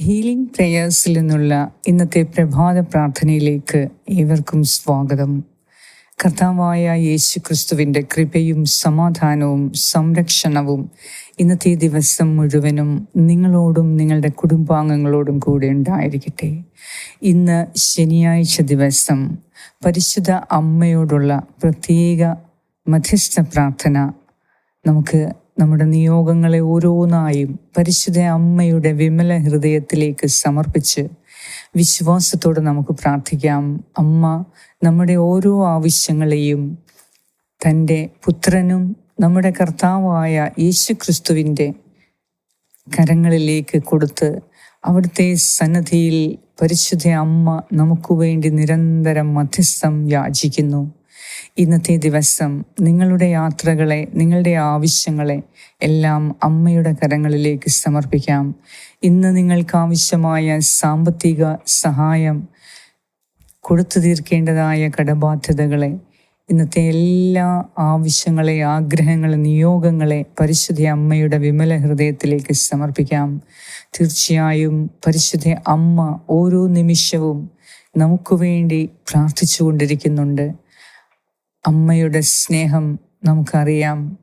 Healing പ്രേയേഴ്സിൽ നിന്നുള്ള ഇന്നത്തെ പ്രഭാത പ്രാർത്ഥനയിലേക്ക് ഏവർക്കും സ്വാഗതം. കർത്താവായ യേശു ക്രിസ്തുവിന്റെ കൃപയും സമാധാനവും സംരക്ഷണവും ഇന്നത്തെ ദിവസം മുഴുവനും നിങ്ങളോടും നിങ്ങളുടെ കുടുംബാംഗങ്ങളോടും കൂടെ ഉണ്ടായിരിക്കട്ടെ. ഇന്ന് ശനിയാഴ്ച ദിവസം പരിശുദ്ധ അമ്മയോടുള്ള പ്രത്യേക മധ്യസ്ഥ പ്രാർത്ഥന നമുക്ക് നമ്മുടെ നിയോഗങ്ങളെ ഓരോന്നായും പരിശുദ്ധ അമ്മയുടെ വിമല ഹൃദയത്തിലേക്ക് സമർപ്പിച്ച് വിശ്വാസത്തോടെ നമുക്ക് പ്രാർത്ഥിക്കാം. അമ്മ നമ്മുടെ ഓരോ ആവശ്യങ്ങളെയും തന്റെ പുത്രനും നമ്മുടെ കർത്താവായ യേശു ക്രിസ്തുവിന്റെ കരങ്ങളിലേക്ക് കൊടുത്ത് അവിടുത്തെ സന്നദ്ധിയിൽ പരിശുദ്ധ അമ്മ നമുക്ക് വേണ്ടി നിരന്തരം മധ്യസ്ഥം യാചിക്കുന്നു. ഇന്നത്തെ ദിവസം നിങ്ങളുടെ യാത്രകളെ നിങ്ങളുടെ ആവശ്യങ്ങളെ എല്ലാം അമ്മയുടെ കരങ്ങളിലേക്ക് സമർപ്പിക്കാം. ഇന്ന് നിങ്ങൾക്ക് ആവശ്യമായ സാമ്പത്തിക സഹായം കൊടുത്തു തീർക്കേണ്ടതായ കടബാധ്യതകളെ ഇന്നത്തെ എല്ലാ ആവശ്യങ്ങളെ ആഗ്രഹങ്ങളെ നിയോഗങ്ങളെ പരിശുദ്ധ അമ്മയുടെ വിമല ഹൃദയത്തിലേക്ക് സമർപ്പിക്കാം. തീർച്ചയായും പരിശുദ്ധ അമ്മ ഓരോ നിമിഷവും നമുക്ക് വേണ്ടി പ്രാർത്ഥിച്ചു കൊണ്ടിരിക്കുന്നുണ്ട് അമ്മയുടെ സ്നേഹം നമുക്കറിയാം.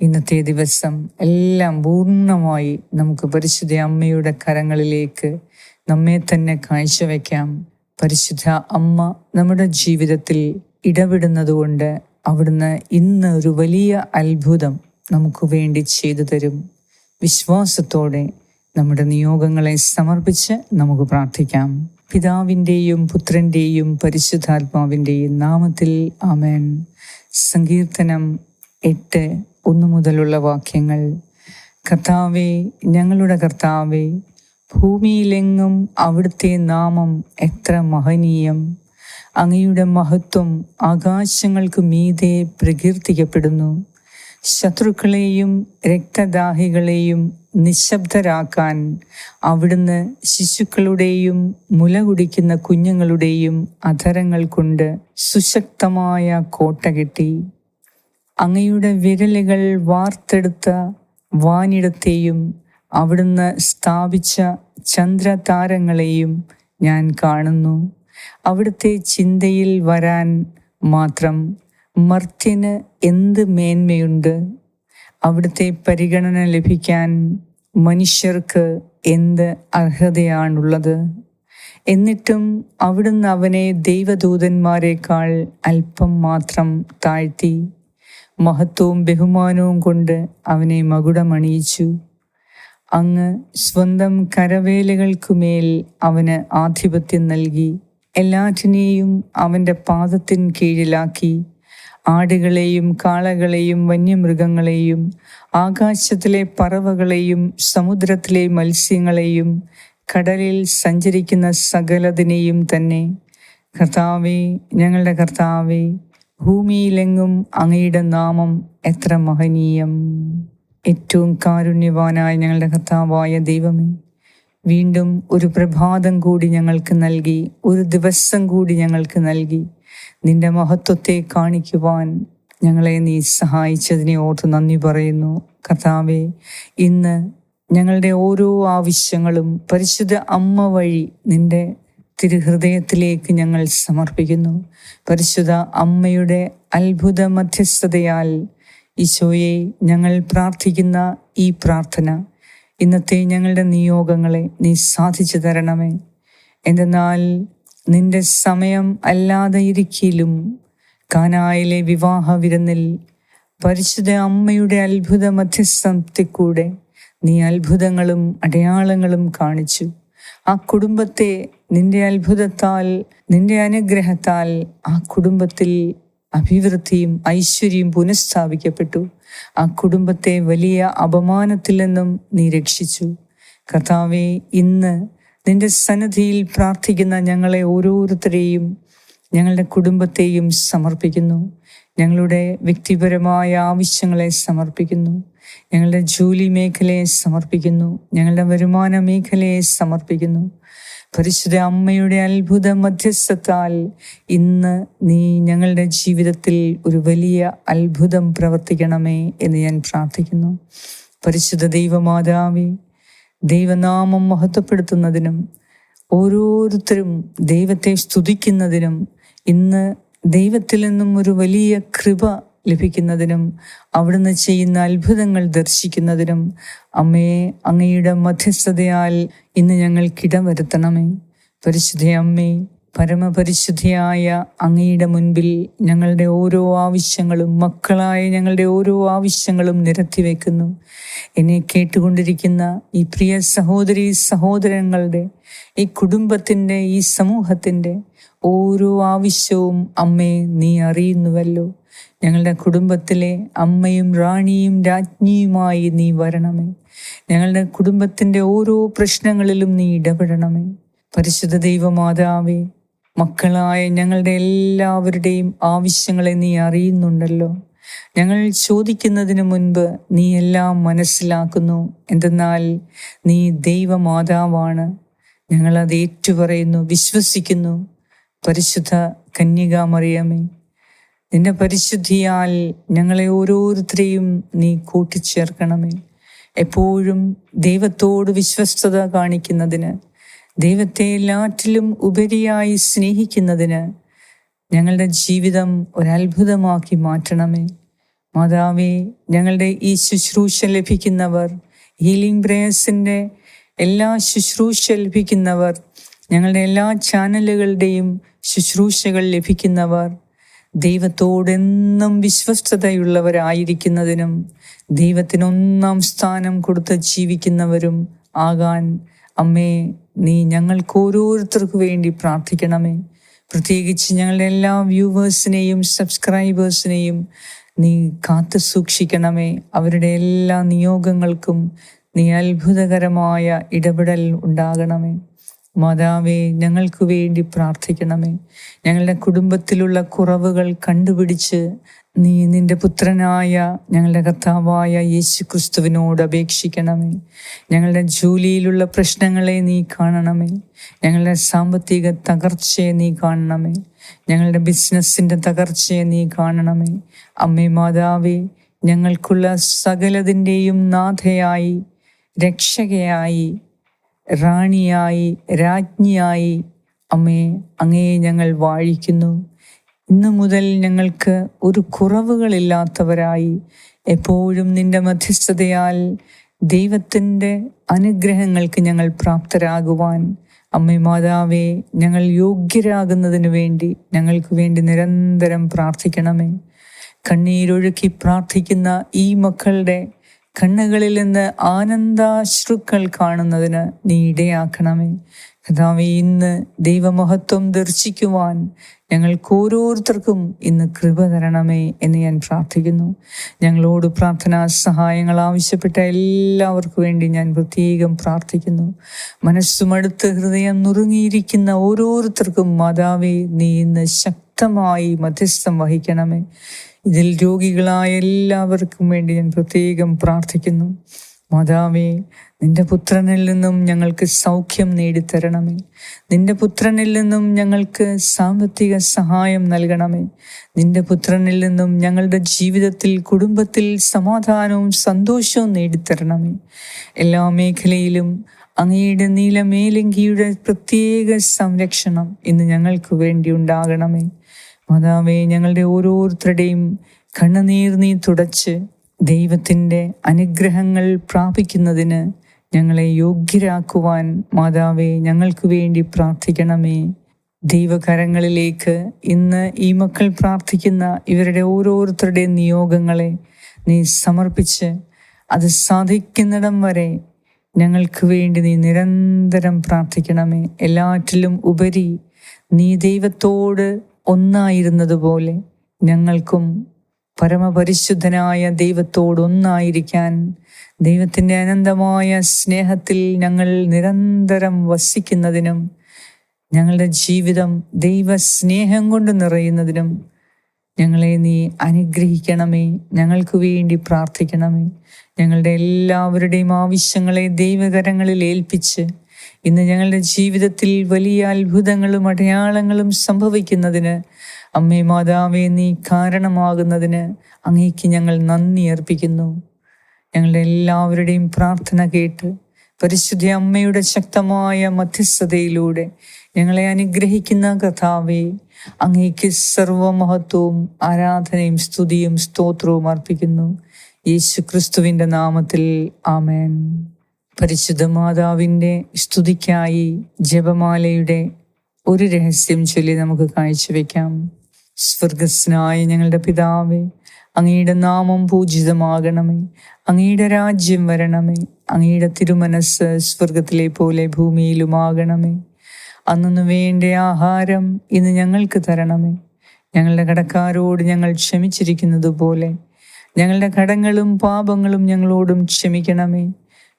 ഇന്നത്തെ ദിവസം എല്ലാം പൂർണമായി നമുക്ക് പരിശുദ്ധ അമ്മയുടെ കരങ്ങളിലേക്ക് നമ്മെ തന്നെ കാഴ്ചവെക്കാം. പരിശുദ്ധ അമ്മ നമ്മുടെ ജീവിതത്തിൽ ഇടപെടുന്നതുകൊണ്ട് അവിടുന്ന് ഇന്ന് ഒരു വലിയ അത്ഭുതം നമുക്ക് വേണ്ടി ചെയ്തു തരും. വിശ്വാസത്തോടെ നമ്മുടെ നിയോഗങ്ങളെ സമർപ്പിച്ച് നമുക്ക് പ്രാർത്ഥിക്കാം. പിതാവിന്റെയും പുത്രന്റെയും പരിശുദ്ധാത്മാവിന്റെയും നാമത്തിൽ ആമേൻ. സങ്കീർത്തനം എട്ട് ഒന്നു മുതലുള്ള വാക്യങ്ങൾ. കർത്താവെ ഞങ്ങളുടെ കർത്താവെ ഭൂമിയിലെങ്ങും അവിടുത്തെ നാമം എത്ര മഹനീയം. അങ്ങയുടെ മഹത്വം ആകാശങ്ങൾക്ക് മീതെ പ്രകീർത്തിക്കപ്പെടുന്നു. ശത്രുക്കളെയും രക്തദാഹികളെയും നിശബ്ദരാക്കാൻ അവിടുന്ന് ശിശുക്കളുടെയും മുല കുടിക്കുന്ന കുഞ്ഞുങ്ങളുടെയും അധരങ്ങൾ കൊണ്ട് സുശക്തമായ കോട്ട കെട്ടി. അങ്ങയുടെ വിരലുകൾ വാർത്തെടുത്ത വാനിടത്തെയും അവിടുന്ന് സ്ഥാപിച്ച ചന്ദ്രതാരങ്ങളെയും ഞാൻ കാണുന്നു. അവിടുത്തെ ചിന്തയിൽ വരാൻ മാത്രം മർത്യന് എന്ത് മേന്മയുണ്ട്? അവിടുത്തെ പരിഗണന ലഭിക്കാൻ മനുഷ്യർക്ക് എന്ത് അർഹതയാണുള്ളത്? എന്നിട്ടും അവിടുന്ന് അവനെ ദൈവദൂതന്മാരെക്കാൾ അല്പം മാത്രം താഴ്ത്തി മഹത്വവും ബഹുമാനവും കൊണ്ട് അവനെ മകുടമണിയിച്ചു. അങ്ങ് സ്വന്തം കരവേലകൾക്കുമേൽ അവന് ആധിപത്യം നൽകി എല്ലാറ്റിനെയും അവന്റെ പാദത്തിൻ കീഴിലാക്കി ആടുകളെയും കാളകളെയും വന്യമൃഗങ്ങളെയും ആകാശത്തിലെ പറവകളെയും സമുദ്രത്തിലെ മത്സ്യങ്ങളെയും കടലിൽ സഞ്ചരിക്കുന്ന സകലതിനെയും തന്നെ. കർത്താവെ ഞങ്ങളുടെ കർത്താവെ ഭൂമിയിലെങ്ങും അങ്ങയുടെ നാമം എത്ര മഹനീയം. ഏറ്റവും കാരുണ്യവാനായ ഞങ്ങളുടെ കർത്താവായ ദൈവമേ വീണ്ടും ഒരു പ്രഭാതം കൂടി ഞങ്ങൾക്ക് നൽകി ഒരു ദിവസം കൂടി ഞങ്ങൾക്ക് നൽകി. നിന്റെ മഹത്വത്തെ കാണിക്കുവാൻ ഞങ്ങളെ നീ സഹായിച്ചതിനെ ഓർത്ത് നന്ദി പറയുന്നു. കർത്താവെ ഇന്ന് ഞങ്ങളുടെ ഓരോ ആവശ്യങ്ങളും പരിശുദ്ധ അമ്മ വഴി നിന്റെ തിരുഹൃദയത്തിലേക്ക് ഞങ്ങൾ സമർപ്പിക്കുന്നു. പരിശുദ്ധ അമ്മയുടെ അത്ഭുത മധ്യസ്ഥതയാൽ ഈശോയെ ഞങ്ങൾ പ്രാർത്ഥിക്കുന്ന ഈ പ്രാർത്ഥന ഇന്നത്തെ ഞങ്ങളുടെ നിയോഗങ്ങളെ നീ സാധിച്ചു തരണമേ. എന്തെന്നാൽ നിന്റെ സമയം അല്ലാതെ ഇരിക്കലും കാനായിലെ വിവാഹ വിരുന്നിൽ പരിശുദ്ധ അമ്മയുടെ അത്ഭുത മധ്യസ്ഥത്തിൽ കൂടെ നീ അത്ഭുതങ്ങളും അടയാളങ്ങളും കാണിച്ചു. ആ കുടുംബത്തെ നിന്റെ അത്ഭുതത്താൽ നിന്റെ അനുഗ്രഹത്താൽ ആ കുടുംബത്തിൽ അഭിവൃദ്ധിയും ഐശ്വര്യവും പുനഃസ്ഥാപിക്കപ്പെട്ടു. ആ കുടുംബത്തെ വലിയ അപമാനത്തിൽ നിന്നും നീ രക്ഷിച്ചു. കർത്താവെ ഇന്ന് നിന്റെ സന്നദ്ധിയിൽ പ്രാർത്ഥിക്കുന്ന ഞങ്ങളെ ഓരോരുത്തരെയും ഞങ്ങളുടെ കുടുംബത്തെയും സമർപ്പിക്കുന്നു. ഞങ്ങളുടെ വ്യക്തിപരമായ ആവശ്യങ്ങളെ സമർപ്പിക്കുന്നു. ഞങ്ങളുടെ ജോലി മേഖലയെ സമർപ്പിക്കുന്നു. ഞങ്ങളുടെ വരുമാന മേഖലയെ സമർപ്പിക്കുന്നു. പരിശുദ്ധ അമ്മയുടെ അത്ഭുത മധ്യസ്ഥത്താൽ ഇന്ന് നീ ഞങ്ങളുടെ ജീവിതത്തിൽ ഒരു വലിയ അത്ഭുതം പ്രവർത്തിക്കണമേ എന്ന് ഞാൻ പ്രാർത്ഥിക്കുന്നു. പരിശുദ്ധ ദൈവമാതാവേ ദൈവനാമം മഹത്വപ്പെടുത്തുന്നതിനും ഓരോരുത്തരും ദൈവത്തെ സ്തുതിക്കുന്നതിനും ഇന്ന് ദൈവത്തിൽ നിന്നും ഒരു വലിയ കൃപ ലഭിക്കുന്നതിനും അവിടുന്ന് ചെയ്യുന്ന അത്ഭുതങ്ങൾ ദർശിക്കുന്നതിനും അമ്മയെ അങ്ങയുടെ മധ്യസ്ഥതയാൽ ഇന്ന് ഞങ്ങൾക്കിടവരുത്തണമേ പരിശുദ്ധ അമ്മേ പരമപരിശുദ്ധിയായ അങ്ങയുടെ മുൻപിൽ ഞങ്ങളുടെ ഓരോ ആവശ്യങ്ങളും മക്കളായ ഞങ്ങളുടെ ഓരോ ആവശ്യങ്ങളും നിരത്തിവെക്കുന്നു എന്നെ കേട്ടുകൊണ്ടിരിക്കുന്ന ഈ പ്രിയ സഹോദരി സഹോദരങ്ങളുടെ ഈ കുടുംബത്തിന്റെ ഈ സമൂഹത്തിന്റെ ഓരോ ആവശ്യവും അമ്മയെ നീ അറിയുന്നുവല്ലോ. ഞങ്ങളുടെ കുടുംബത്തിലെ അമ്മയും റാണിയും രാജ്ഞിയുമായി നീ വരണമേ. ഞങ്ങളുടെ കുടുംബത്തിന്റെ ഓരോ പ്രശ്നങ്ങളിലും നീ ഇടപെടണമേ. പരിശുദ്ധ ദൈവമാതാവേ മക്കളായ ഞങ്ങളുടെ എല്ലാവരുടെയും ആവശ്യങ്ങളെ നീ അറിയുന്നുണ്ടല്ലോ. ഞങ്ങൾ ചോദിക്കുന്നതിന് മുൻപ് നീ എല്ലാം മനസ്സിലാക്കുന്നു. എന്തെന്നാൽ നീ ദൈവമാതാവാണ്. ഞങ്ങളത് ഏറ്റുപറയുന്നു വിശ്വസിക്കുന്നു. പരിശുദ്ധ കന്യകാമറിയമേ നിന്റെ പരിശുദ്ധിയാൽ ഞങ്ങളെ ഓരോരുത്തരെയും നീ കൂട്ടിച്ചേർക്കണമേ. എപ്പോഴും ദൈവത്തോട് വിശ്വസ്തത കാണിക്കുന്നതിന് ദൈവത്തെ എല്ലാറ്റിലും ഉപരിയായി സ്നേഹിക്കുന്നതിന് ഞങ്ങളുടെ ജീവിതം ഒരത്ഭുതമാക്കി മാറ്റണമേ. മാതാവേ ഞങ്ങളുടെ ഈ ശുശ്രൂഷ ലഭിക്കുന്നവർ ഹീലിംഗ് പ്രേയേഴ്സിന്റെ എല്ലാ ശുശ്രൂഷ ലഭിക്കുന്നവർ ഞങ്ങളുടെ എല്ലാ ചാനലുകളുടെയും ശുശ്രൂഷകൾ ലഭിക്കുന്നവർ ദൈവത്തോടെന്നും വിശ്വസ്തതയുള്ളവരായിരിക്കുന്നതിനും ദൈവത്തിനൊന്നാം സ്ഥാനം കൊടുത്ത് ജീവിക്കുന്നവരും ആകാൻ അമ്മേ നീ ഞങ്ങൾക്ക് ഓരോരുത്തർക്കു വേണ്ടി പ്രാർത്ഥിക്കണമേ. പ്രത്യേകിച്ച് ഞങ്ങളുടെ എല്ലാ വ്യൂവേഴ്സിനെയും സബ്സ്ക്രൈബേഴ്സിനെയും നീ കാത്തു സൂക്ഷിക്കണമേ. അവരുടെ എല്ലാ നിയോഗങ്ങൾക്കും നീ അത്ഭുതകരമായ ഇടപെടൽ ഉണ്ടാകണമേ. മാതാവേ ഞങ്ങൾക്ക് വേണ്ടി പ്രാർത്ഥിക്കണമേ. ഞങ്ങളുടെ കുടുംബത്തിലുള്ള കുറവുകൾ കണ്ടുപിടിച്ച് നീ നിന്റെ പുത്രനായ ഞങ്ങളുടെ കർത്താവായ യേശു ക്രിസ്തുവിനോട് അപേക്ഷിക്കണമേ. ഞങ്ങളുടെ ജോലിയിലുള്ള പ്രശ്നങ്ങളെ നീ കാണണമേ. ഞങ്ങളുടെ സാമ്പത്തിക തകർച്ചയെ നീ കാണണമേ. ഞങ്ങളുടെ ബിസിനസ്സിന്റെ തകർച്ചയെ നീ കാണണമേ. അമ്മേ മാതാവേ ഞങ്ങൾക്കുള്ള സകലതിന്റെയും നാഥയായി രക്ഷകയായി റാണിയായി രാജ്ഞിയായി അമ്മേ അങ്ങയെ ഞങ്ങൾ വാഴിക്കുന്നു. ഇന്നു മുതൽ ഞങ്ങൾക്ക് ഒരു കുറവുകളില്ലാത്തവരായി. എപ്പോഴും നിന്റെ മധ്യസ്ഥതയാൽ ദൈവത്തിന്റെ അനുഗ്രഹങ്ങൾക്ക് ഞങ്ങൾ പ്രാപ്തരാകുവാൻ. അമ്മേ മാതാവേ ഞങ്ങൾ യോഗ്യരാകുന്നതിന് വേണ്ടി ഞങ്ങൾക്ക് വേണ്ടി നിരന്തരം പ്രാർത്ഥിക്കണമേ. കണ്ണീരൊഴുക്കി പ്രാർത്ഥിക്കുന്ന ഈ മക്കളുടെ കണ്ണുകളിൽ നിന്ന് ആനന്ദാശ്രുക്കൾ കാണുന്നതിന് നീ ഇടയാക്കണമേ. കഥാവെ ഇന്ന് ദൈവമഹത്വം ദർശിക്കുവാൻ ഞങ്ങൾക്ക് ഓരോരുത്തർക്കും ഇന്ന് കൃപ തരണമേ എന്ന് ഞാൻ പ്രാർത്ഥിക്കുന്നു. ഞങ്ങളോട് പ്രാർത്ഥനാ സഹായങ്ങൾ ആവശ്യപ്പെട്ട എല്ലാവർക്കും വേണ്ടി ഞാൻ പ്രത്യേകം പ്രാർത്ഥിക്കുന്നു. മനസ്സുമടുത്ത് ഹൃദയം നുറുങ്ങിയിരിക്കുന്ന ഓരോരുത്തർക്കും മാതാവേ നീ ഇന്ന് ശക്തമായി മധ്യസ്ഥം വഹിക്കണമേ. ഇതിൽ രോഗികളായ എല്ലാവർക്കും വേണ്ടി ഞാൻ പ്രത്യേകം പ്രാർത്ഥിക്കുന്നു. മാതാവേ നിന്റെ പുത്രനിൽ നിന്നും ഞങ്ങൾക്ക് സൗഖ്യം നേടിത്തരണമേ. നിന്റെ പുത്രനിൽ നിന്നും ഞങ്ങൾക്ക് സാമ്പത്തിക സഹായം നൽകണമേ. നിന്റെ പുത്രനിൽ നിന്നും ഞങ്ങളുടെ ജീവിതത്തിൽ കുടുംബത്തിൽ സമാധാനവും സന്തോഷവും നേടിത്തരണമേ. എല്ലാ മേഖലയിലും അങ്ങയുടെ നീലമേലങ്കിയുടെ പ്രത്യേക സംരക്ഷണം ഇന്ന് ഞങ്ങൾക്ക് വേണ്ടി ഉണ്ടാകണമേ. മാതാവേ ഞങ്ങളുടെ ഓരോരുത്തരുടെയും കണ്ണുനീർ നീ തുടച്ച് ദൈവത്തിന്റെ അനുഗ്രഹങ്ങൾ പ്രാപിക്കുന്നതിന് ഞങ്ങളെ യോഗ്യരാക്കുവാൻ മാതാവേ ഞങ്ങൾക്ക് വേണ്ടി പ്രാർത്ഥിക്കണമേ. ദൈവകരങ്ങളിലേക്ക് ഇന്ന് ഈ മക്കൾ പ്രാർത്ഥിക്കുന്ന ഇവരുടെ ഓരോരുത്തരുടെയും നിയോഗങ്ങളെ നീ സമർപ്പിച്ച് അത് സാധിക്കുന്നിടം വരെ ഞങ്ങൾക്ക് വേണ്ടി നീ നിരന്തരം പ്രാർത്ഥിക്കണമേ. എല്ലാറ്റിലും ഉപരി നീ ദൈവത്തോട് ഒന്നായിരുന്നതുപോലെ ഞങ്ങൾക്കും പരമപരിശുദ്ധനായ ദൈവത്തോടൊന്നായിരിക്കാൻ ദൈവത്തിന്റെ അനന്തമായ സ്നേഹത്തിൽ ഞങ്ങൾ നിരന്തരം വസിക്കുന്നതിനും ഞങ്ങളുടെ ജീവിതം ദൈവസ്നേഹം കൊണ്ട് നിറയുന്നതിനും ഞങ്ങളെ നീ അനുഗ്രഹിക്കണമേ. ഞങ്ങൾക്ക് വേണ്ടി പ്രാർത്ഥിക്കണമേ. ഞങ്ങളുടെ എല്ലാവരുടെയും ആവശ്യങ്ങളെ ദൈവകരങ്ങളിൽ ഏൽപ്പിച്ച് ഇന്ന് ഞങ്ങളുടെ ജീവിതത്തിൽ വലിയ അത്ഭുതങ്ങളും അടയാളങ്ങളും സംഭവിക്കുന്നതിന് അമ്മേ മാതാവേ നീ കാരണമാകുന്നതിന് അങ്ങേക്ക് ഞങ്ങൾ നന്ദി അർപ്പിക്കുന്നു. ഞങ്ങളുടെ എല്ലാവരുടെയും പ്രാർത്ഥന കേട്ട് പരിശുദ്ധ അമ്മയുടെ ശക്തമായ മധ്യസ്ഥതയിലൂടെ ഞങ്ങളെ അനുഗ്രഹിക്കുന്ന കഥാവേ അങ്ങേക്ക് സർവമഹത്വവും ആരാധനയും സ്തുതിയും സ്തോത്രവും അർപ്പിക്കുന്നു. യേശു ക്രിസ്തുവിന്റെ നാമത്തിൽ ആമേൻ. പരിശുദ്ധ മാതാവിന്റെ സ്തുതിക്കായി ജപമാലയുടെ ഒരു രഹസ്യം ചൊല്ലി നമുക്ക് കാഴ്ചവെക്കാം. സ്വർഗസ്നായ ഞങ്ങളുടെ പിതാവേ അങ്ങയുടെ നാമം പൂജിതമാകണമേ. അങ്ങയുടെ രാജ്യം വരണമേ. അങ്ങയുടെ തിരുമനസ് സ്വർഗത്തിലെ പോലെ ഭൂമിയിലുമാകണമേ. അന്നു വേണ്ട ആഹാരം ഇന്ന് ഞങ്ങൾക്ക് തരണമേ. ഞങ്ങളുടെ കടക്കാരോട് ഞങ്ങൾ ക്ഷമിച്ചിരിക്കുന്നത് പോലെ ഞങ്ങളുടെ കടങ്ങളും പാപങ്ങളും ഞങ്ങളോടും ക്ഷമിക്കണമേ.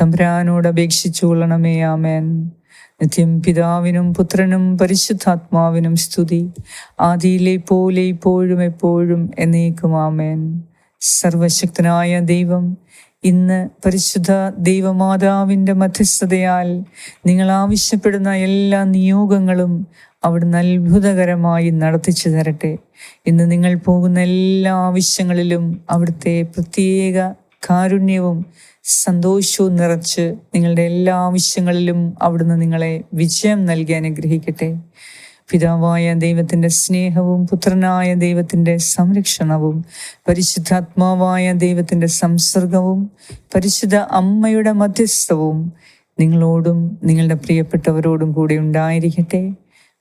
തമ്പുരാനോട് അപേക്ഷിച്ചു കൊള്ളണമേ ആമേൻ. നിത്യം പിതാവിനും പുത്രനും പരിശുദ്ധാത്മാവിനും സ്തുതി. ആദിയിലെ പോലെ ഇപ്പോഴും എപ്പോഴും എന്നേക്കും ആമേൻ. സർവശക്തനായ ദൈവം ഇന്ന് പരിശുദ്ധ ദൈവമാതാവിന്റെ മധ്യസ്ഥതയാൽ നിങ്ങൾ ആവശ്യപ്പെടുന്ന എല്ലാ നിയോഗങ്ങളും അവിടുന്ന് അത്ഭുതകരമായി നടത്തിച്ചു തരട്ടെ. ഇന്ന് നിങ്ങൾ പോകുന്ന എല്ലാ ആവശ്യങ്ങളിലും അവിടുത്തെ പ്രത്യേക കാരുണ്യവും സന്തോഷവും നിറച്ച് നിങ്ങളുടെ എല്ലാ ആവശ്യങ്ങളിലും അവിടുന്ന് നിങ്ങളെ വിജയം നൽകി അനുഗ്രഹിക്കട്ടെ. പിതാവായ ദൈവത്തിന്റെ സ്നേഹവും പുത്രനായ ദൈവത്തിന്റെ സംരക്ഷണവും പരിശുദ്ധാത്മാവായ ദൈവത്തിന്റെ സംസർഗവും പരിശുദ്ധ അമ്മയുടെ മധ്യസ്ഥവും നിങ്ങളോടും നിങ്ങളുടെ പ്രിയപ്പെട്ടവരോടും കൂടെ ഉണ്ടായിരിക്കട്ടെ.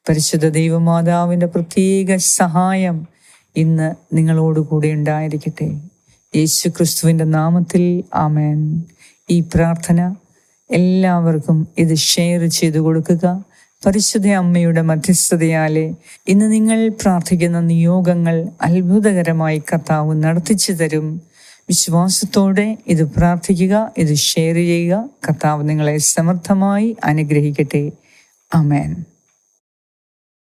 പരിശുദ്ധ ദൈവമാതാവിന്റെ പ്രത്യേക സഹായം ഇന്ന് നിങ്ങളോടുകൂടെ ഉണ്ടായിരിക്കട്ടെ. യേശു ക്രിസ്തുവിന്റെ നാമത്തിൽ ആമേൻ. ഈ പ്രാർത്ഥന എല്ലാവർക്കും ഇത് ഷെയർ ചെയ്തു കൊടുക്കുക. പരിശുദ്ധ അമ്മയുടെ മധ്യസ്ഥതയാലെ ഇന്ന് നിങ്ങൾ പ്രാർത്ഥിക്കുന്ന നിയോഗങ്ങൾ അത്ഭുതകരമായി കർത്താവ് നടത്തിച്ചു തരും. വിശ്വാസത്തോടെ ഇത് പ്രാർത്ഥിക്കുക ഇത് ഷെയർ ചെയ്യുക. കർത്താവ് നിങ്ങളെ സമർത്ഥമായി അനുഗ്രഹിക്കട്ടെ. അമേൻ